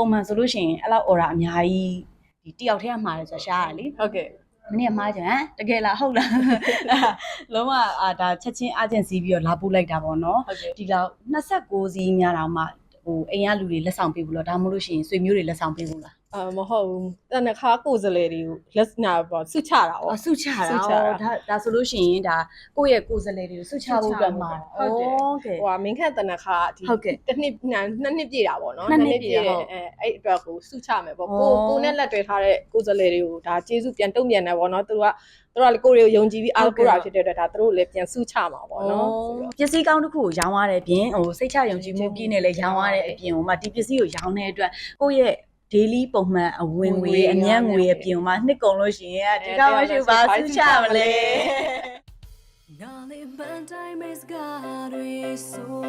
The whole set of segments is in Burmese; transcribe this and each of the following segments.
ပုံမှန်ဆိုလို့ရှိရင်အဲ့လောက် order အများကြီးဒီတယောက်တည်းကမှာတယ်ဆိုတော့ရှားရလေဟုတ်ကဲ့မနေ့ကမှားကြဟမ်တကယ်လားဟုတ်လားလုံးဝအာဒါချက်ချင်း agency ပြီးတော့လာပို့လိုက်တာပေါ့နော်ဟုတ်ကဲ့ဒီလောက်26စီးများတော့မှဟိုအိမ်ကလူတွေလက်ဆောင်ပေးဘူးလို့ဒါမှမဟုတ်လို့ရှိရင်ဆွေမျိုးတွေလက်ဆောင်ပေးဘူးလား အာမဟုတ်ဘူးတနခါကိုယ်စလေတွေကိုလက်နာပေါ့စုချတာပေါ့ ဆုချတာဆုချတာ ဩဒါဒါဆိုလို့ရှိရင်ဒါကိုယ့်ရဲ့ကိုယ်စလဲတွေကိုဆုချဖို့အတွက်မှာဟုတ်တယ် ဟုတ်ကဲ့ ဟိုဟာမင်းခန့်တနခါဒီဟုတ်ကဲ့တစ်နှစ်နာနှစ်နှစ်ပြည့်တာပေါ့နော်နှစ်နှစ်ပြည့်တယ်ဟုတ် အဲအဲ့အတွက်ကိုစုချမယ်ပေါ့ကိုကိုနဲ့လက်တွဲထားတဲ့ကိုယ်စလေတွေကိုဒါကျေးဇူးပြန်တုံ့ပြန်တယ်ပေါ့နော်သူတို့ကသူတို့ကလေကိုယ်တွေကိုယုံကြည်ပြီးအားကိုးတာဖြစ်တဲ့အတွက်ဒါသူတို့ကိုလည်းပြန်စုချမှာပေါ့နော်ဆိုတော့ ပစ္စည်းကောင်းတစ်ခုကိုရောင်းရတဲ့အပြင်ဟိုစိတ်ချယုံကြည်မှုပြည့်နေလဲရောင်းရတဲ့အပြင်ဟိုမှာဒီပစ္စည်းကိုရောင်းတဲ့အတွက်ကိုယ့်ရဲ့ daily ပုံမှန်အဝင်ငွေအညံ့ငွေအပြင်ဟိုမှာနှစ်ကုန်လို့ရှိရင်ဒီကောင်မရှိပါဆုချမလဲနာလေးမန်တိုင်းမစ်ကားတွေဆို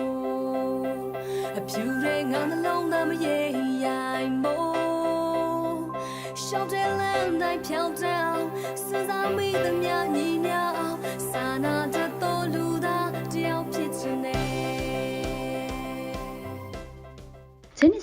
အဖြူတွေငါနှလုံးသားမရေရိုင်မို့ရှောင်းတဲ့လမ်းတိုင်းဖြောင်းတောင်းစဉ်းစားမိသမျှညီ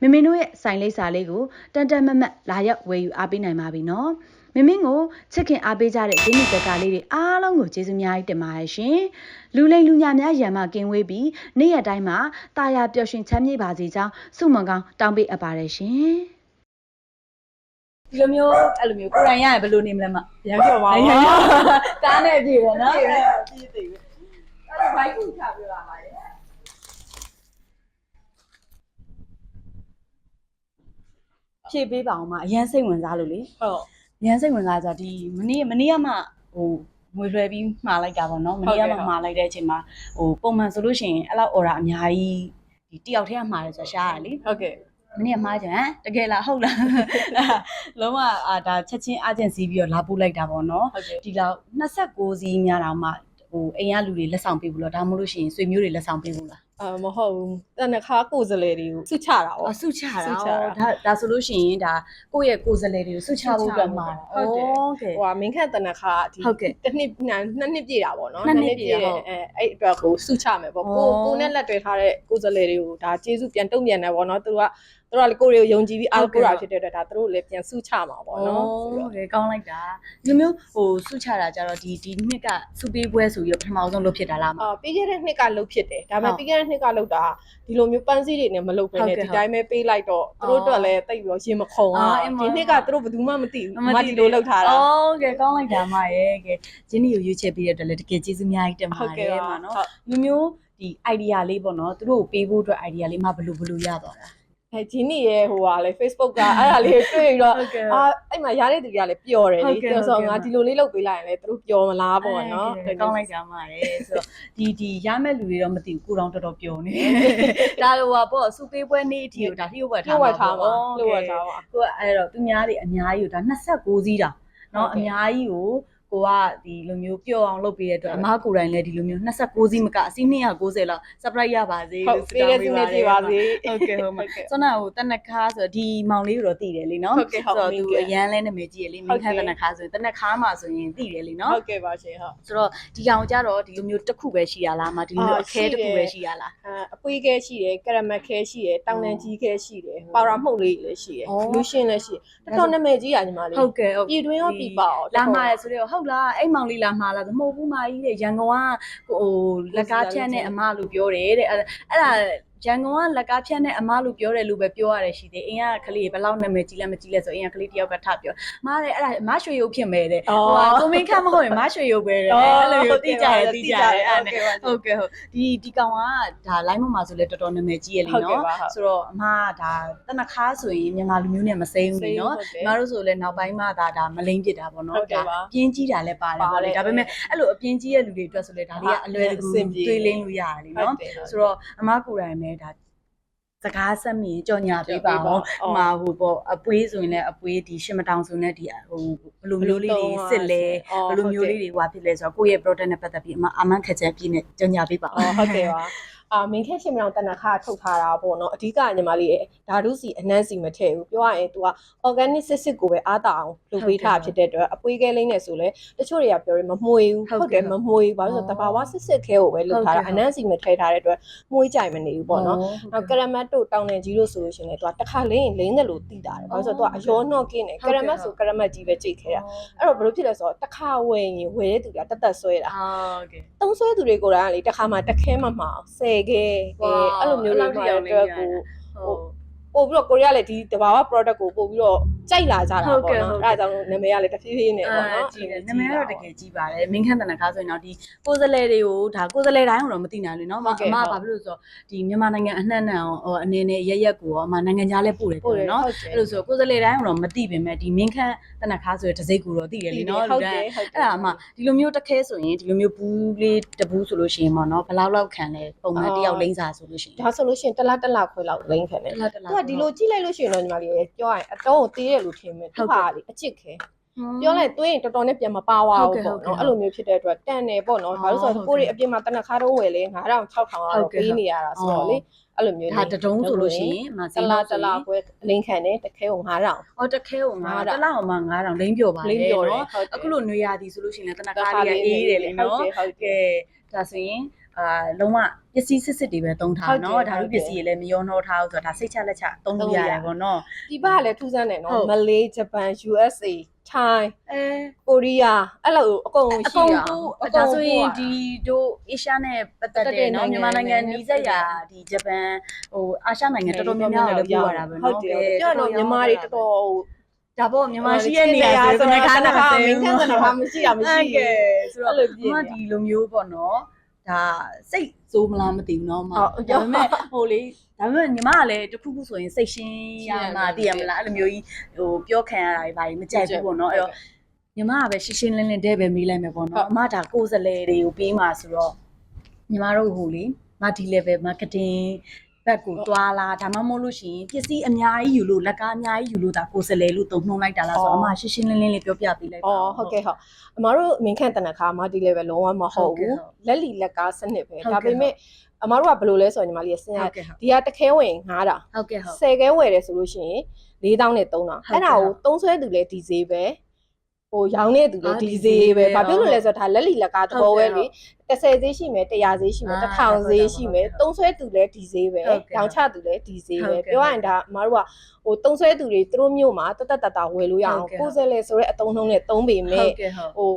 မမင်းတို့ရဲ့ site လိပ်စာလေးကိုတန်တန်မတ်မတ်လာရောက်ဝယ်ယူအားပေးနိုင်ပါပြီနော်မမင်းကိုချစ်ခင်အားပေးကြတဲ့ဂျင်းနီတက်ကလေးတွေအားလုံးကိုကျေးဇူးများကြီးတင်ပါတယ်ရှင်လူလိမ်လူညာများရံမကင်းဝေးပြီးနေ့ရက်တိုင်းမှာတာယာပျော်ရွှင်ချမ်းမြေ့ပါစေကြောင်းဆုမွန်ကောင်းတောင်းပေးအပ်ပါတယ်ရှင်ဒီလိုမျိုးအဲ့လိုမျိုးကိုယ်တိုင်ရရင်ဘယ်လိုနေမလဲမရမ်းပြောပါရပါင်ရကားနဲ့ပြေပေါ့နော်ပြည့်ပြည့်သေးပဲအဲ့ဒါဘိုက်ကူချပြလာပါရဲ့ ဖြည့်ပေးပါအောင်မအရန်စိတ်ဝင်စားလို့လေဟုတ်အရန်စိတ်ဝင်စားကြဒီမနေ့မနေ့ကမှဟိုငွေလွှဲပြီးမှားလိုက်တာပေါ့နော်မနေ့ကမှမှားလိုက်တဲ့အချိန်မှာဟိုပုံမှန်ဆိုလို့ရှိရင်အဲ့လောက် order အများကြီးဒီတယောက်တည်းကမှားတယ်ဆိုတော့ရှားရလေဟုတ်ကဲ့မနေ့ကမှားကြဟမ်တကယ်လားဟုတ်လားလုံးဝအာဒါချက်ချင်း agency ပြီးတော့လာပို့လိုက်တာပေါ့နော်ဟုတ်ကဲ့ဒီလောက်26စီးများတော့မှဟိုအိမ်ကလူတွေလက်ဆောင်ပေးဘူးလို့ဒါမှမဟုတ်လို့ရှိရင်ဆွေမျိုးတွေလက်ဆောင်ပေးဘူးလား အာမဟုတ်ဘူးတနခါကိုယ်စလဲတွေကိုဆုချတာပေါ့ အဆုချတာ ဆုချတာ ဒါဒါဆိုလို့ရှိရင်ဒါကိုယ့်ရဲ့ကိုယ်စားလှယ်တွေကိုဆုချဖို့အတွက်မှာတာ ဟုတ်တယ် โอเค ဟိုကမင်းခန့်တနခါဒီ ဟုတ်ကဲ့ တစ်နှစ်နှစ်နှစ်နှစ်ပြည့်တာပေါ့နော် နှစ်နှစ်ပြည့်ဟုတ် အဲအဲ့အတွက်ကိုဆုချမယ်ပေါ့ကို ဩ ကိုနဲ့လက်တွဲထားတဲ့ကိုယ်စလဲတွေကိုဒါကျေးဇူးပြန်တုံ့ပြန်တယ်ပေါ့နော်သူတို့ကသူ တို့ကလေကိုယ်တွေကိုယုံကြည်ပြီးအားကိုးတာဖြစ်တဲ့အတွက်ဒါတို့ကိုလည်းပြန်ဆုချမှာပေါ့နော်ဆိုတော့ ဟုတ်တယ်ကောင်းလိုက်တာဒီလိုမျိုးဟိုစုချတာကြတော့ဒီဒီနှစ်ကစုပေးပွဲဆိုပြီးတော့ပထမအောင်ဆုံးလုပ်ဖြစ်တာလားမ အာပြီးခဲ့တဲ့နှစ်ကလုတ်ဖြစ်တယ်ဒါပေဟုတ်မဲ့ပြီးခဲ့တဲ့နှစ်ကလုတ်တာဒီလိုမျိုးပန်းစည်းတွေနဲ့မလုတ်ပဲနဲ့ဟုတ်ကဲ့ဒီတိုင်းပဲပေးလိုက်တော့သူတို့အတွက်လည်းတိတ်ပြီးတော့ရင်မခုံအာအင်းမ ဒီနှစ်ကသူတို့ဘယ်သူမှမသိဘူးမဒီလိုလုတ်ထားတာ ဟုတ်ကဲ့ကောင်းလိုက်တာမရဲ့ကဲဂျင်းနီကိုရွေးချယ်ပေးတဲ့အတွက်လည်းတကယ်ကျေးဇူးအများကြီးတင်ပါတဟုတ်ကဲ့ယ်ပါ မနော်လူမျိုးဒီ idea လေးပေါ့နော်သူတို့ကိုပေးဖို့အတွက် idea လေးမဘလို့ဘလို့ရသွားတာ အဲဂျင်းနီရဲ့ဟိုဟာလေ Facebook ကအဲ့ဒါလေးတွေ့ပြီးတော့အာအဲ့မှာရတဲ့သူတွေကလည်းပျော်တယ်လေပျော်ဆိုငါဒီလိုလေးလုပ်ပေးလိုက်ရင်လည်းသူတို့ပျော်မလားပေါ့နော်ကောင်းလိုက်ကြမှာလေဆိုတော့ဒီဒီရမဲ့လူတွေတော့မသိဘူးကိုတော့တော်တော်ပျော်နေဒါလိုဟာပေါ့စူပေးပွဲနေ့အထိကိုဒါလျှို့ဝှက်ထားမှာလျှို့ဝှက်ထားမှာလျှို့ဝှက်ထားမှာကိုကအဲ့တော့သူများတွေအများကြီးကိုဒါ26စီးတာနော်အများကြီးကို ကိုကဒီလိုမျိုးပျော့အောင်လုပ်ပေးတဲ့အတွက်အမကိုယ်တိုင်လည်းဒီလိုမျိုး26စီးမကအစီး290လောက် surprise ရပါစေဟုလို့တ်ပေးတဲ့စီနေကြပါစေဟုတ်ကဲ့ဟုတ်မှာဆွမ်းနာကိုတနခါဆိုတော့ဒီမောင်လေးကိုတော့သိတယ်လीနော်ဟုတ်ကဲ့ဟုတ်တော့မိသူကဲအရန်လဲနာမည်ကြီးရလीမင်းခန့်တနခါဆိုရင်တနခါမှာဆိုရင်သိတယ်လीနော်ဟုတ်ကဲ့ပါရှင်ဟုတ်ဆိုတော့ဒီကောင်ကြတော့ဒီလိုမျိုးတစ်ခုပဲရှိရလားမဒီလိုမျိုးအာအခဲရှိတယ်တစ်ခုပဲရှိရလားအာအပွေးခဲရှိတယ်ကရမတ်ခဲရှိတယ်တောင်တန်းကြီးခဲရှိတယ်ပါရာမှုတ်လေးလည်းရှိတယ်ဩလူရှင်းလည်းရှိတယ်တော်တော်နာမည်ကြီးရညီမလေးဟုတ်ကဲ့ဟုတ်ပြည်တွင်းရောပြည်ပရောလာမှားရဆိုတော့ဟုတ်လားအဲ့မောင်လေးလာမှားလားမဟုတ်ဘူးမာကြီးတဲ့ရန်ကုန်ကဟိုလက်ကားဖြန့်တဲ့အမလို့ပြောတယ်တဲ့အဲ့အဲ့ဒါ ရန်ကုန်ကလက်ကားဖြန့်တဲ့အမလို့ပြောတယ်လို့ပဲပြောရတယ်ရှိတယ်အင်းကကလေးဘယ်လောက်နာမည်ကြီးလဲမကြီးလဲဆိုအင်းကကလေးတယောက်ကထပြောမားတယ်အဲ့ဒါမရွှေရုပ်ဖြစ်မယ်တဲ့အော်ဟိုကကိုမင်းခန့်မဟုတ်ရင်မရွှေရုပ်ပဲတဲ့အဲ့လိုမျိုးသိကြရသိကြရအဲ့နဲ့ဟုတ်ကဲ့ဟုတ်ဒီဒီကောင်ကဒါ line မှာဆိုလဲတော်တော်နာမည်ကြီးရလीဟုတ်ကဲ့နော်ပါဟုတ်ဆိုတော့အမကဒါတနခါဆိုရင်မြန်မာလူမျိုးနဲ့မစိမ်းဘူးလीနော်ဟုတ်ကဲ့ညီမတို့ဆိုလဲနောက်ပိုင်းမှဒါဒါမလိမ့်ဖြစ်တာပေါ့ဟုတ်နော်ကဲ့ပါပြင်းကြီးတာလည်းပါတယ်ပေါ့လေပါတယ်ဒါပေမဲ့အဲ့လိုအပြင်းကြီးရဲ့လူတွေအတွက်ဆိုလဲဒါလေးကအလွယ်တကူအဆင်ပြေတွေးလင်းလို့ရတယ်လीနော်ဟုတ်တယ်ဟုတ်တယ်ဆိုတော့အမကိုယ်တိုင်ပဲဒါစကားဆက်မြင်ကြော်ညာပေးပါကြော်ပေးပါအောင်အော်အမဟိုပေါ့အပွေးဆိုရင်လည်းအပွေးဒီရှစ်မတောင်ဆိုရင်လည်းဒီဟိုဘယ်လိုမျိုးလေးတွေစစ်လဲအော်ဘယ်လိုမျိုးလေးတွေဟွာဖြစ်လဲဆိုတော့ကိုယ့်ရဲ့ product နဲ့ပတ်သက်ပြီးအမအမှန်ခက်ချက်ပြည့်နဲ့ကြော်ညာပေးပါအောင်အော်ဟုတ်ကဲ့ပါ အာမင်းခဲရှင်မြောင်တနခါထုတ်ထားတာပေါ့နော်အဓိကညီမလေးရဲ့ဓာတုစီအနှမ်းစီမထည့်ဘူးပြောရရင် तू က organic စစ်စစ်ကိုပဲအားတာအောင်လုပ်ပေးထားဖြစ်တဲ့အတွက်အပွေးကဲလေးနဲ့ဆိုလဲတချို့တွေကပြောရင်မမှွေဘူးဟုတ်ဟုတ်ကဲ့တယ်မမှွေဘူးဘာလို့လဲဆိုတော့တဘာဝစစ်စစ်ခဲကိုပဲလုပ်ထားတာဟုတ်ကဲ့အနှမ်းစီမထည့်ထားတဲ့အတွက်မှွေးကြိုင်မနေဘူးပေါ့နော်နောက်ကရမတ်တို့တောင်းနေကြီးလို့ဆိုလို့ရှိရင်လည်းသူကတစ်ခါလင်းရင်လိမ့်တယ်လို့သိတာတယ်။ဘာလို့လဲဆိုတော့သူကအယောနှော့ကင်းတယ်ဟုတ်ကကဲ့ရမတ်ဆိုကရမတ်ကြီးပဲကြိတ်ခဲတာ။အဲ့တော့ဘယ်လိုဖြစ်လဲဆိုတော့တစ်ခါဝယ်ရင်ဝယ်တဲ့သူကတက်တက်ဆွဲတာဟုတ်ကဲ့။သုံးဆွဲသူတွေကိုယ်တိုင်ကလေတစ်ခါမှတစ်ခဲမှမအောင်ဆယ်ခဲအဲအဲ့လိုမျိုးလေးမှတဲ့အတွက်ကိုဟုတ် ပို့ပြီးတော့ကိုရီးယားလည်းဒီတဘာဝ product ကိုပို့ပြီးတော့ကြိုက်လာကြတာပေါ့နော်အဲဒါကြောင့်နာမည်ကလည်းတဖြည်းဖြည်းနဲ့ပေါ့နော်ကြီးတယ်နာမည်ကတော့တကယ်ကြီးပါတယ်မင်းခန့်တနခါဆိုရင်တော့ဒီကိုယ်စလဲတွေကိုဒါကိုယ်စလဲတိုင်းတော့မသိနိုင်လို့နော်အမကဘာဖြစ်လို့ဆိုတော့ဒီမြန်မာနိုင်ငံအနှံ့နှံဟိုအနေနဲ့ရရက်ကိုရောအမနိုင်ငံခြားလဲပို့တယ်ပေါ့နော်အဲ့လိုဆိုကိုယ်စလဲတိုင်းတော့မသိပေမဲ့ဒီမင်းခန့်တနခါဆိုရင်တစိတ်ကိုတော့သိတယ်လေနော်လူတိုင်းအဲ့ဒါအမဒီလိုမျိုးတခဲဆိုရင်ဒီလိုမျိုးဘူးလေးတဘူးဆိုလို့ရှိရင်ပေါ့နော်ဘယ်လောက်လောက်ခံလဲပုံမှန်တယောက်လိမ့်စာဆိုလို့ရှိရင်ဒါဆိုလို့ရှိရင်တစ်လတစ်လခွဲလောက်လိမ့်ခံတယ်သူကဒီလိုကြည့်လိုက်လို့ရှိရင်တော့ညီမလေးပြောရရင်အတော့ကိုတေးရလို့ထင်မယ်သူဟာလေအချစ်ခဲပြောလိုက်သွင်းရင်တော်တော်နဲ့ပြန်မပါဝါဘူးပေါ့နော်အဲ့လိုမျိုးဖြစ်တဲ့အတွက်တန်တယ်ပေါ့နော်ဘာလို့ဆိုတော့ကိုရီအပြင်မှာတနခါတော့ဝယ်လေ9000 6000ကတော့ပေးနေရတာဆိုတော့လေအဲ့လိုမျိုးဒါတတုံးဆိုလို့ရှိရင်မတစိမ်းလားတော့တလားခွဲအလင်းခံတယ်တစ်ခဲကို9000အော်တစ်ခဲကိုငါ9000တစ်လောက်မှ9000လိမ့်ပြောပါလေလိမ့်ပြောတယ်နော်ဟုတ်တယ်အခုလိုနွေရာသီဆိုလို့ရှိရင်လည်းတနခါလေးကအေးတယ်လေနော်ဟုတ်တယ်ဟုတ်တယ်ကဲဒါဆိုရင် အာလုံးဝပစ္စည်းစစ်စစ်တွေပဲသုံးထားဟုတ်တယ်နော်ဒါဟုတ်တို့တယ်ပစ္စည်းတွေလည်းမရောနှောထားဘူးဆိုတော့ဒါစိတ်ချလက်ချသုံးလို့ရသုံးလို့ရရတယ်ပေါ့နော်ဒီဘကလည်းထူးဆန်းတယ်ဟုနော်တ်မလေးဂျပန် USA ထိုင်းအဲကိုရီးယားအဲ့လိုအကုန်အရှိကုန်တာကိုအဒါကုန်ဆိုရင်ပို့ရဒီတို့အေရှားနဲ့ပတ်သက်ပတ်သက်တဲ့တဲ့နော်နိုင်ငံမြန်မာနိုင်ငံနိုင်ငံနီးစပ်ရာဒီဂျပန်ဟိုအာရှနိုင်ငံတော်တော်များများလည်းပို့ရတာပဲဟုတ်နော်တယ်ပြောတော့မြန်မာတွေတော်တော်ဒါပေါ့မြန်မာရှိရဲ့နေရာဆိုတနခါနဲ့မမသိင်းဘူးကန်းကမရှိတာမရှိဟုတ်ကဲ့ဆိုတော့အဲ့လိုပြင်အမနေဒီလိုမျိုးပေါ့နော် ဒါစိတ်စိုးမလားမသိဘူးเนาะအမ ဟုတ် ဒါပေမဲ့ဟိုလေဒါပေမဲ့ညီမကလည်းတစ်ခုခုဆိုရင်စိတ်ရှင်းရမှာ ရှ သိ င်းရ ရ မယ် မလားအဲ့လိုမျိုးကြီးဟိုပြောခံရတာတွေဘာကြီးမကြိုက်ဘူးပေါ့နော်အဲ့တော့ညီမကပဲရှင်းရှင်းလင်းလင်းတဲ့ပဲမေးလိုက်မယ်ပေါ့ ဟုတ် နော်အမဒါကိုယ်စလဲတွေကိုပေးမှာဆိုတော့ညီမတို့ဟိုလေ multi level marketing ဘက်ကိုတွာလာဒါမှမဟုတ်လို့ရှိရင်ပစ္စည်းအများကြီးယူလို့လက်ကားအများကြီးယူလို့ဒါကိုယ်စလဲလို့တုံနှုံလိုက်တာလားဆိုတော့အမရှင်းရှင်းလင်းလင်းလေးပြောပြပေးလိုက်ပါအော်ဟုတ်ကဲ့ဟုတ်အမတို့အမင်းခန့်တနခါမာတီလေပဲလုံးဝမဟုတ်ဟုတ်ကဲ့ဘူးဟုတ်လက်လီလက်ကားစနစ်ပဲဟုတ်ကဲ့ဒါပေမဲ့အမတို့ကဘယ်လိုလဲဆိုရင်ညီမလေးစဉ်းဟုစားတ်ကဲ့ဟုတ်ဒီကတခဲဝင်9000ဟုတ်ကဲ့ဟုတ်10ခဲဝယ်တယ်ဆိုလို့ရှိရင်4000နဲ့3000ဟုတ်အဲ့ဒါကဲ့ကိုသုံးဆွဲသူလဲဒီဈေးပဲ ဟိုရောင်းတဲ့သူလဲအာဒီဒီဈေးပဲဈေးပဲဘာဖြစ်လို့လဲဆိုတော့ဒါလက်လီလက်ကားသဘောဟုတ်ပဲကဲ့လေ30ဈေးရှိမယ်100ဈေးရှိမယ်အာ1000ဈေးရှိမယ်ဟုတ်ကဲ့သုံးဆွဲသူလဲဒီဈေးပဲဟုတ်ကဲ့ရောင်းချသူလဲဒီဈေးဟုတ်ပဲကဲ့ပြောရရင်ဒါအမတို့ကဟိုသုံးဆွဲသူတွေသူတို့မျိုးမှာတတ်တတ်တတ်ဝယ်လို့ရအောင်ဟုတ်ကဲ့ကိုယ်စဲလဲဆိုရဲအတုံးနှုံးနဲ့သုံးပေဟုမဲ့တ်ကဲ့ဟုတ်ဟို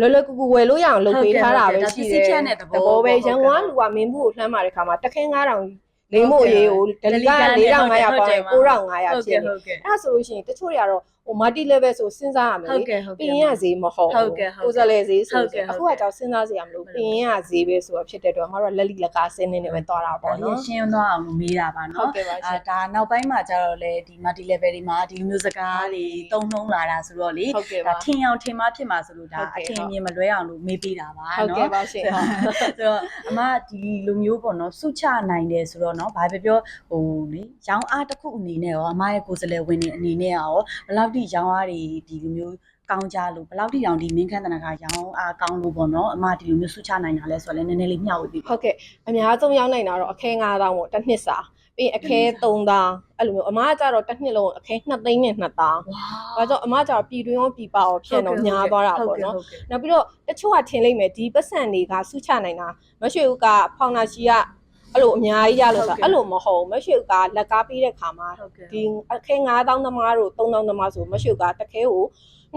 လွယ်လွယ်ကူကူဝယ်လို့ရအောင်လုပ်ပေးထားတာပဲဟုတ်ကဲ့ရှိဟုတ်ကဲ့ဒါပစ္စည်းတယ်ချက်နဲ့သဘောသဘောပဲပေါ့ရန်ကုန်ကလူကမင်းဘူးကိုလှမ်းมาတဲ့ခါမှာတခင်း9000လိမ့်မို့ရေးကိုဒလီက4500ပေါင်းရင်9500ဟုတ်ဖြစ်ကဲ့နေဟုတ်ကဲ့အဲ့ဒါဆိုလို့ရှိရင်တချို့တွေကတော့ ဟို multi level ဆိုစဉ်းစားရမယ်ဟုတ်လေကဲ့ဟုတ်ပကဲ့င်ရဈေးမဟုတ်ဟုတ်ကဲ့ဟုတ်ကဲ့ကိုယ်စားလှယ်ဈေးဆိုဟုတ်ကဲ့ရင်ဟုတ်အခုကဲ့ကကြောင့်စဉ်းစားစရာမလိုဟုတ်ပင်ရဈေးပဲဆိုတော့ဖြစ်တဲ့အတွက်အမတို့ကလက်လီလက်ကားစင်းနေနေပဲသွားတာဒါပေါ့လေးနော်ရှင်းသွားအောင်လို့မေးတာပါဟုတ်နော်ကဲ့ပါရှအာင်ဒါနောက်ပိုင်းမှာကျတော့လေဒီ multi level တွေမှာဒီလိုမျိုးစကားတွေတုံ့နှုံလာတာဆိုတော့လေဟုတ်ကဲ့ဒါပါထင်အောင်ထင်မှဖြစ်မှာဆိုလို့ဒါဟုတ်အကဲ့ထင်ဟုတ်အမြင်မလွဲအောင်လို့မေးပေးတာပါဟုတ်နော်ကဲ့ပါရှင်ဟုတ်ဆိုတော့အမဒီလိုမျိုးပေါ့နော်စုချနိုင်တယ်ဆိုတော့နော်ဘာပဲပြောဟိုလေရောင်းအားတစ်ခုအနေနဲ့ရောအမရဲ့ကိုယ်စလဲဝင်နေအနေနဲ့ရောဘယ်လောက်ထိရောင်းအားတွေဒီလိုမျိုးကောင်းကြလို့ဘယ်လောက်ထိတောင်ဒီမင်းခန်းတနခါရောင်းအားကောင်းလို့ပေါ့နော်အမဒီလိုမျိုးစုချနိုင်တာလဲဆိုတော့လည်းနည်းနည်းလေးမျှဝေပြီးပါဟုတ်ကဲ့အများဆုံးရောက်နိုင်တာတော့အခဲ9000ပေါ့တစ်နှစ်စာပြီးရင်အခဲ3000အဲ့လိုမျိုးအမကကြတော့တစ်နှစ်လုံးအခဲ2သိန်းနဲ့2000ဝါဘာကြောင့်အမကျတော့ပြည်တွင်းရောပြည်ပရောဖြစ်တော့ညားသွားတာပေါ့နော်ဟုတ်ကဲ့နောက်ပြီးတော့တချို့ကထင်လိမ့်မယ်ဒီပတ်စံတွေကစုချနိုင်တာမရွှေဦးကဖောင်နာရှီက အဲ့လိုအများကြီးရလို့ဆိုအဲ့လိုမဟုတ်မရွှေဦးကလက်ကားပေးတဲ့ခါမှာဟုတ်ကဲ့ဒီအခဲ9000သမားတို့3000သမားဆိုမရွှေဦးကတစ်ခဲကို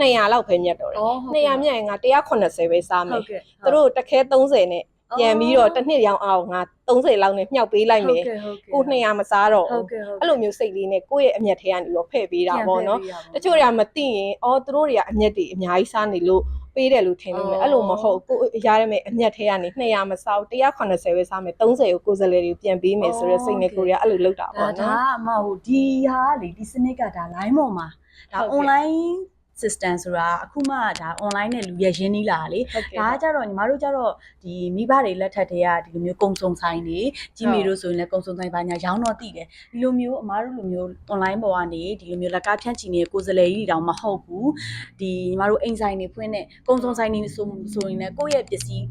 200လောက်ပဲမြတ်တော့တယ်အော်200မြတ်ရင်က180ပဲစားမယ်ဟုတ်ကဲ့သူတို့တစ်ခဲ30နဲ့ပြန်ပြီးတော့တစ်နှစ်ရောင်အောင်ငါ30လောက်နဲ့မြှောက်ပေးလိုက်မယ်ဟုတ်ကဲ့ကို200မစားတော့ဟုတ်ဘူးကဲ့ဟုတ်ကဲ့အဲ့လိုမျိုးစိတ်လေးနဲ့ကိုယ့်ရဲ့အမျက်ထဲကနေတော့ဖဲ့ပေးတာပေါ့နော်တချို့တွေကမသိရင်အော်သူတို့တွေကအမျက်တွေအများကြီးစားနေလို့ ပေးတယ်လို့ထင်နေမယ်အော်အဲ့လိုမဟုတ်ကိုရရမယ်အမျက်ထဲကနေ200မစားဘူး180ပဲစားမယ်30ကိုကိုယ်စလဲတွေပြန်ပေးမယ်ဆိုတော့စိတ်နဲ့ကိုရီးယားအဲ့လိုလုပ်တာဒါပေါ့ဒါနော်အမဟိုဒီဟာလေဒီစနစ်ကဒါ line ပေါ်မှာဒါဟုတ်ကဲ့ online system ဆိုတာအခုမှဒါ online နဲ့လူရရင်းနှီးလာတာလေဟုတ်ကဲ့ဒါကကြတော့ညီမတို့ကြတော့ဒီမိဘတွေလက်ထက်တည်းကဒီလိုမျိုးကုံစုံဆိုင်တွေကြီးမီတို့ဆိုရင်လည်းကုံစုံဆိုင်ပါညာရောင်းတော့တည်တယ်ဒီလိုမျိုးအမားတို့လိုမျိုး online ပေါ်ကနေဒီလိုမျိုးလက်ကားဖြန့်ချီနေတဲ့ကိုယ်စလဲကြီးတောင်မဟုတ်ဘူးဒီညီမတို့အိမ်ဆိုင်တွေဖွင့်တဲ့ကုံစုံဆိုင်တွေဆိုဆိုရင်လည်းကိုယ့်ရဲ့ပစ္စည်း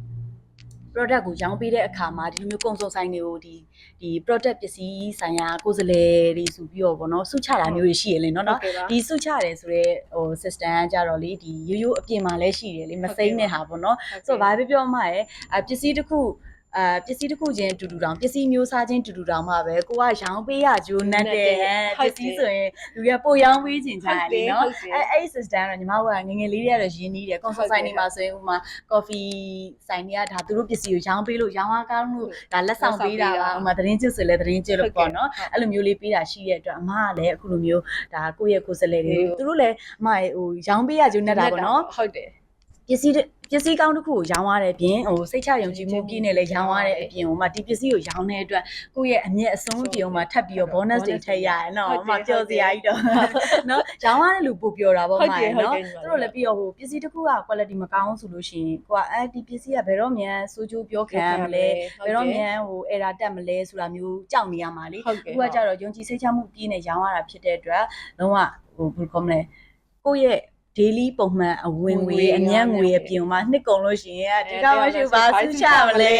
product ကိုရောင်းပေးတဲ့အခါမှာဒီလိုမျိုးကုံစုံဆိုင်တွေကိုဒီဒီ product ပစ္စည်းဆိုင်ရာကိုယ်စလဲတွေဆိုပြီးတော့ဗောနော်စုချတာမျိုးတွေရှိရလေနော်နော်ဟုတ်ကဲ့ပါဒီစုချတယ်ဆိုတော့ဟို system ကကြတော့လေဒီရိုးရိုးအပြင်မှာလည်းရှိတယ်လေမစိမ့်တဲ့ဟာဗောနော်ဆိုတော့ဘာပဲပြောမှရဲ့အပစ္စည်းတစ်ခု အာပစ္စည်းတစ်ခုချင်းတူတူတောင်ပစ္စည်းမျိုးစားချင်းတူတူတောင်မှပဲကိုကရောင်းပေးရကြိုးနဲ့တယ်ပစ္စည်းဆိုရင်လူရပို့ရောင်းပေးချင်ကြတယ်လေနော်အဲအဲ့ system တော့ညီမတို့ကငငယ်လေးတွေကတော့ရင်းနှီးတယ် consult ဆိုင်တွေမှာဆိုရင်ဥမာ coffee ဆိုင်တွေကဒါသူတို့ပစ္စည်းကိုရောင်းပေးလို့ရောင်းအားကောင်းလို့ဒါလက်ဆောင်ပေးတာပါဥမာသတင်းကျွတ်ဆိုလဲသတင်းကျွတ်လို့ပေါ့နော်အဲ့လိုမျိုးလေးပေးတာရှိတဲ့အတွက်အမကလည်းအခုလိုမျိုးဒါကိုယ့်ရဲ့ကိုယ်စလဲတွေသူတို့လည်းအမဟိုရောင်းပေးရကြိုးနဲ့တာပေါ့နော်ဟုတ်တယ်ပစ္စည်းတစ် ပစ္စည်းကောင်းတစ်ခုကိုရောင်းရတဲ့အပြင်ဟိုစိတ်ချယုံကြည်မှုပြည့်နေလဲရောင်းရတဲ့အပြင်ဟိုမှာဒီပစ္စည်းကိုရောင်းတဲ့အတွက်ကိုယ့်ရဲ့အမျက်အဆုံးအပြင်ဟိုမှာထပ်ပြီးတော့ bonus တွေထည့်ရရနော်ဟုတ်တယ်ဟိုမှာပျော်စရာကြီးတော့နော်ရောင်းရတဲ့လူပိုပျော်တာပေါ့ဟုတ်မှာတယ်ဟုတ်နော်တယ်သူတို့လည်းပြီးတော့ဟိုပစ္စည်းတစ်ခုက quality မကောင်းဆိုလို့ရှိရင်ကိုကအဲဒီပစ္စည်းကဘယ်တော့မှစိုးကျိုးပြောခံရမလဲဘယ်တော့မှဟို error တက်မလဲဆိုတာမျိုးကြောက်နေရမှာလေဟုတ်ကဲ့အခုကကြတော့ယုံကြည်စိတ်ချမှုပြည့်နေရောင်းရတာဖြစ်တဲ့အတွက်လုံးဝဟိုဘယ်လိုခေါ်မလဲကိုယ့်ရဲ့ daily ပုံမှန်အဝင်ငွေအမျက်ငွေအပြင်မှာနှစ်ကုန်လို့ရှိရင်ဒီကမရှိပါဆူချမလဲ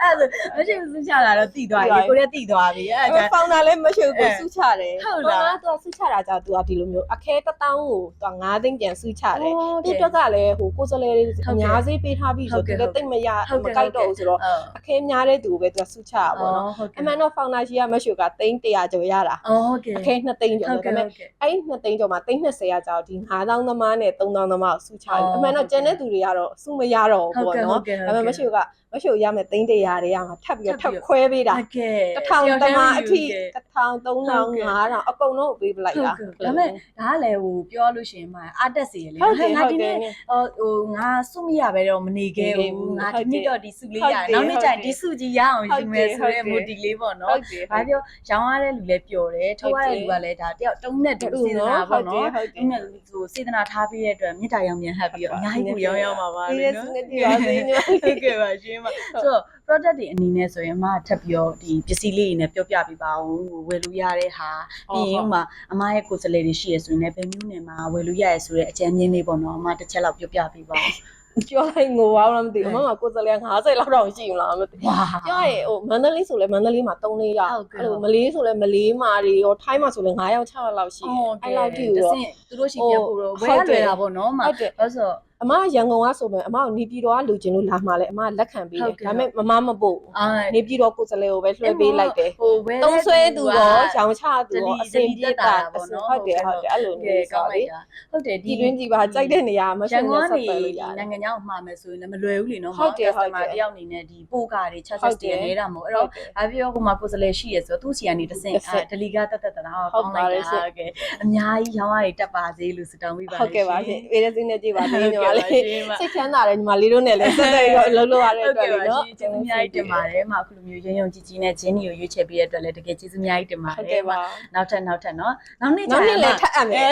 အဲ့ဒါမရှိဘူးဆူချတာတော့တည်သွားပြီကိုလည်းတည်သွားပြီအဲ့ဒါဖောင်တာလည်းမရှိဘူးကိုစုချတယ်ဟုတ်လားဖောင်တာသူကစုချတာကြောင့်သူကဒီလိုမျိုးအခဲတစ်တောင်းကိုသူက9သိန်းပြန်စုချတယ်ဟုတ်သူကဲ့အတွက်ကလည်းဟိုကိုယ်စလဲတွေဟုတ်ကဲ့အများကြီးပေးထားပြီးဆိုဟုတ်ကဲ့သူလည်းတိတ်မရဟုတ်မကဲ့ကြိုက်တော့ဘူးဆိုတော့ဟုတ်အခဲများတဲ့သူကိုပဲသူကစုချတာပေါ့နော်ဟုတ်ကဲ့အမှန်တော့ဖောင်တာရှိကမရှူကသိန်း100ကျော်ရတာအော်ဟုတ်ကဲ့အခဲ2သိန်းကျော်ဟုတ်ဆိုကဲ့ဒါပေဟုတ်မဲ့ကဲ့အဲ့2သိန်းကျော်မှာသိန်း20ရာကျော်ဒီ9000သမားနဲ့3000သမားကိုစုချတယ်အော်အမှန်တော့ကျန်တဲ့သူတွေကတော့စုမရတော့ဘူးဟုတ်ပေါ့ကဲ့နော်ဟုတ်ကဲ့ဒါပေမဲ့မရှူကမရှူရမယ်သိန်း100တွေကမှထပ်ပြီးတော့ထပ်ခွဲပေးတာဟုတ်ကဲ့တစ်ထောင်တမအထိဟုတ်ကဲ့တစ်ထောင်3000 5000အကုန်လုံးကိုပေးပလိုက်တာဟုတ်ကဲ့ဒါပေမဲ့ဒါကလည်းဟိုပြောလို့ရှိရင်မှအာတက်စီရလေဟုတ်တယ်ငါဟုတ်ဒီတယ်နေ့ဟိုဟိုငါစုမရပဲတော့မနေခဲ့နေခဲ့ဘူးဘူးငါဟုဒီတ်တယ်နေ့တော့ဒီစုလေးဟုတ်ရတယ်နောက်နေ့ကျရင်ဟုတ်တယ်ဒီစုကြီးရအောင်ယူမယ်ဆိုတဲ့ဟုတ်တယ် mood လေးပေါ့နော်ဟုတ်တယ်ဘာပြောရောင်းရတဲ့လူလည်းပျော်တယ်ထုတ်ရတဲ့လူကလည်းဒါတယောက်တုံးနဲ့တူစေတနာပေါ့နော်ဟုတ်တယ်တုံးနဲ့ဟိုစေတနာထားပြီးတဲ့အတွက်မေတ္တာရောင်မြန်ဟပ်ပြီးတော့အများကြီးကိုရောင်းရောင်းပါပါဒီလေရက်နော်စနေဒီပါစေညောဟုတ်ကဲ့ပါရှင်ပါဆိုတော့ product တွေအနေနဲ့ဆိုရင်အမထပ်ပြီးတော့ဒီပစ္စည်းလေးတွေနဲ့ပြောပြပေးပါဦးဝယ်လို့ရတဲ့ဟာပြီးရင်ဥမာအမရဲ့ကိုယ်စလေတွေရှိရဆိုရင်လည်းဘယ်မျိုးနဲ့မှာဝယ်လို့ရရဆိုတဲ့အကြမ်းမြင့်လေးပေါ့နော်အမတစ်ချက်လောက်ပြောပြပေးပါဦး ပြောလိုက်ငိုအောင်လားမသိဘူးအမကကိုယ်စလဲ50လောက်တော့ရှိမလားမသိဘူးဝါပြောရရင်ဟိုမန္တလေးဆိုလဲမန္တလေးမှာ3လေးရောက်ဟုတ်ကဲ့အဲ့လိုမလေးဆိုလဲမလေးမာတွေရောထိုင်းမှာဆိုလဲ9ရောက်6ရောက်လောက်ရှိတယ်အဲ့လောက်ထိတတော့စင်သူတို့ရှိပြဖို့တော့ဝယ်ရဟုတ်တယ်လွယ်တာပေါ့နော်အမဟုတ်တယ်ဘာလို့ဆို အမရန်ကုန်ကဆိုမယ်အမကိုနေပြည်တော်ကလူချင်းလို့လာမှလဲအမလက်ခံပေးဟုတယ်တ်ကဲ့ဒါပေမဲ့မမမပို့အာနေပြည်တော်ကိုယ်စလဲကိုပဲလွှဲပေးလိုက်တယ်ဟိုဝယ်သုံးဆွဲသူရောရောင်ချသူရောတလီအစင်ပြေတာတလီတက်တာပေါ့နော်ဟုတ်တယ်ဟုတ်တယ်အဲ့လိုကဲမျိုးကောဆိုင်းလေလိုက်တာဟုတ်တယ်ဒီတွင်းကြီးပါကြိုက်တဲ့နေရာမရရှုံန်နဲ့ကုန်ဆက်ကနေသွယ်လို့ရတယ်နိုင်ငံခြားကိုမှာမယ်ဆိုရင်လည်းမလွယ်ဘူးလीနော်ဟုတ်တယ်ဟုတ်တယ်တယောက်အနေနဲ့ဒီပို့ကားတွေချက်ဟုချက်တ်တယ်တင်နေတာမဟုတ်အဲ့တော့ဘာဖြစ်ရောဟိုမှာကိုယ်စလဲရှိရဆိုတော့သူ့စီကနေတစ်ဆင့်တစ်ဆင့်ဒလီကတက်တက်တနာဟုတ်ကောင်းပါလိုက်ရဲ့တာကဲအများကြီးရောင်းရည်တက်ပါစေလို့ဆုတောင်းပေးပါဟုတ်ကဲ့ပါရှင်အေးရစင်းနဲ့ကြည့်ပါသေးတယ်ညီမမလေးစိတ်ချမ်းသာတယ်ညီမလေးတို့နဲ့လည်းဆက်သွယ်ပြီးတော့လှုပ်လို့ရတဲ့ဟုတ်အတွက်ကဲ့လေပါနော်ရှင်ကျေးဇူးအများကြီးတင်ပါတယ်။မအခုလိုမျိုးရုံရုံကြည်ကြည်နဲ့ဂျင်းနီကိုရွေးချယ်ပေးတဲ့အတွက်လည်းတကယ်ကျေးဇူးအများကြီးတင်ပါတဟုတ်ယ်ကဲ့ပါ။နောက်ထပ်နောက်ထပ်နော်။နောက်နေ့ကျနောက်ရင်နေ့လည်းထပ်အပ်မယ်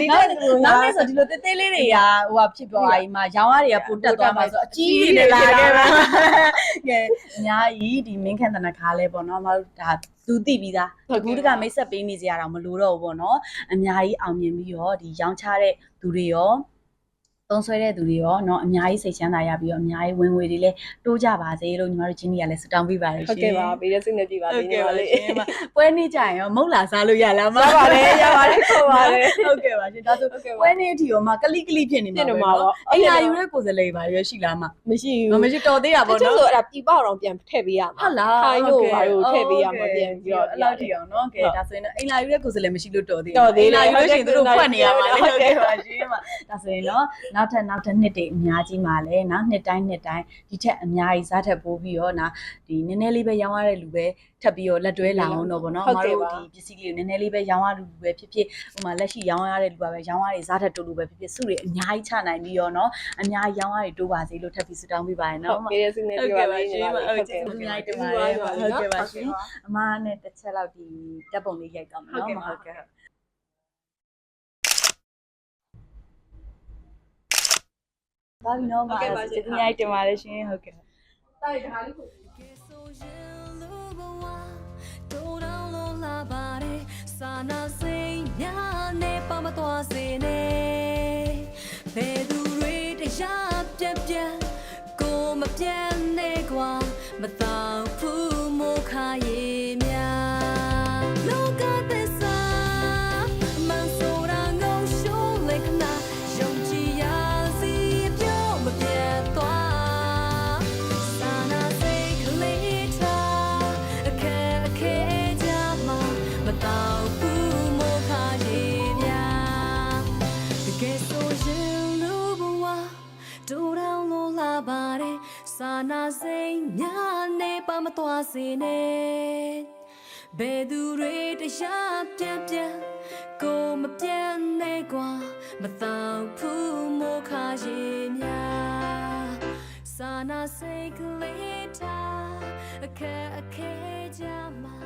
ဒီနောနေ့က်နေ့နောက်နေ့ဆိုဒီလိုတေးသေးလေးတွေကဟိုဟာဖြစ်သွားပြီမှာရောင်းရတွေကပိုတက်သွားမှာဆိုအကြီးကြီးတွေလာခဲ့ပါ။ကဲအများကြီးဒီမင်းခန့်တနခါလဲပေါ့နော်။မတို့ဒါသူသိပြီးသားအခုတကမိတ်ဆက်ပေးနေကြရတာမလို့တော့ဘူးပေါ့နော်။အများကြီးအောင်မြင်ပြီးတော့ဒီရောင်းချတဲ့သူတွေရော သုံးဆွဲတဲ့သူတွေရောเนาะအများကြီးစိတ်ချမ်းသာရပြီးတော့အများကြီးဝင်ငွေတွေလည်းတိုးကြပါစေလို့ညီမတို့ဂျင်းနီကလည်းဆုတောင်းပေးပါတယ်ရှင် ဟုတ်ကဲ့ပါဘေးရစိတ်နဲ့ကြည့်ပါ ဟုတ် သေးညီ ကဲ့ မ ပါ လေး ရှင်မပွဲနေ့ကြရင်ရောမုတ်လာစားလို့ရလားမ ရပါတယ်ရပါတယ်ခေါ်ပါတယ် ဟုတ်ကဲ့ပါရှင်ဒါဆို ဟုတ်ကဲ့ပါ ပွဲနေ့အထိရောမကလိကလိဖြစ်နေမှာ ဖြစ်နေမှာပေါ့ အိမ်လာယူတဲ့ကိုယ်စလေးပါရွရှိလားမ မရှိ မ ဘူး မရှိတော်သေးတာ တ ပေါ့ ချို့ နော် ဆိုအဲ့ဒါပြပအောင်ပြန်ထည့်ပေးရမှာ ဟုတ်လား ခိုင်းတို့ဘာလို့ထည့်ပေးရမှာပြန်ပြီးတော့ အဲ့လောက်ထိအောင်နော်ကဲဒါဆိုရင်အိမ်လာယူတဲ့ကိုယ်စလေးမရှိလို့တော်သေး တော်သေးတယ် အိမ်လာယူလို့ရှိရင်သူတို့ဖွက်နေရမှာလေ ဟု ဟုတ် တ် ကဲ့ ကဲ့ပါရှင်မဒါဆိုရင်တော့ နောက်ထပ်နောက်ထပ်နှစ်တွေအများကြီးမှာလဲနော်နှစ်တိုင်းနှစ်တိုင်းဒီထက်အများကြီးစားထက်ပိုးပြီးတော့နာဒီနည်းနည်းလေးပဲရောင်းရတဲ့လူပဲထပ်ပြီးတော့လက်တွဲလာအောင်တော့ဗောနော်ဟုတ်မကဲ့တို့ပါဒီပစ္စည်းလေးကိုနည်းနည်းလေးပဲရောင်းရလူပဲဖြစ်ဖြစ်ဟိုမှာလက်ရှိရောင်းရတဲ့လူပါပဲရောင်းရတဲ့စားထက်တူလူပဲဖြစ်ဖြစ်စုတွေအများကြီးချနိုင်ပြီးတော့နော်အများကြီးရောင်းရတွေတိုးပါစေလို့ထပ်ပြီးဆုတောင်းပေးပါရဟုနော်တ်ဘေးရစိတ်နဲ့ကြည့်ပါလေးညီမလေးဟုတ်ကဲ့ပါရှင်ဟုတ်ကဲ့ပါဟုတ်ကဲ့ပါရှင်အမနဲ့တစ်ချက်လောက်ဒီတပ်ပုံလေးရိုက်တော့မယ်နော်ဟုတ်ကဲ့ ပါပြီနော်မကျေးဇူးများတင်ပါတယ်ရှင်ဟုတ်ကဲ့တိုက်တာလေးကို သွားစေနဲ့ဘယ်သူတွေတရားပြက်ပြက်ကိုမပြတ်နဲ့ကွာမတော့ဘူးမောခါရဲ့များစာနာစိတ်ကလေးတာအခက်အခဲကြမှာ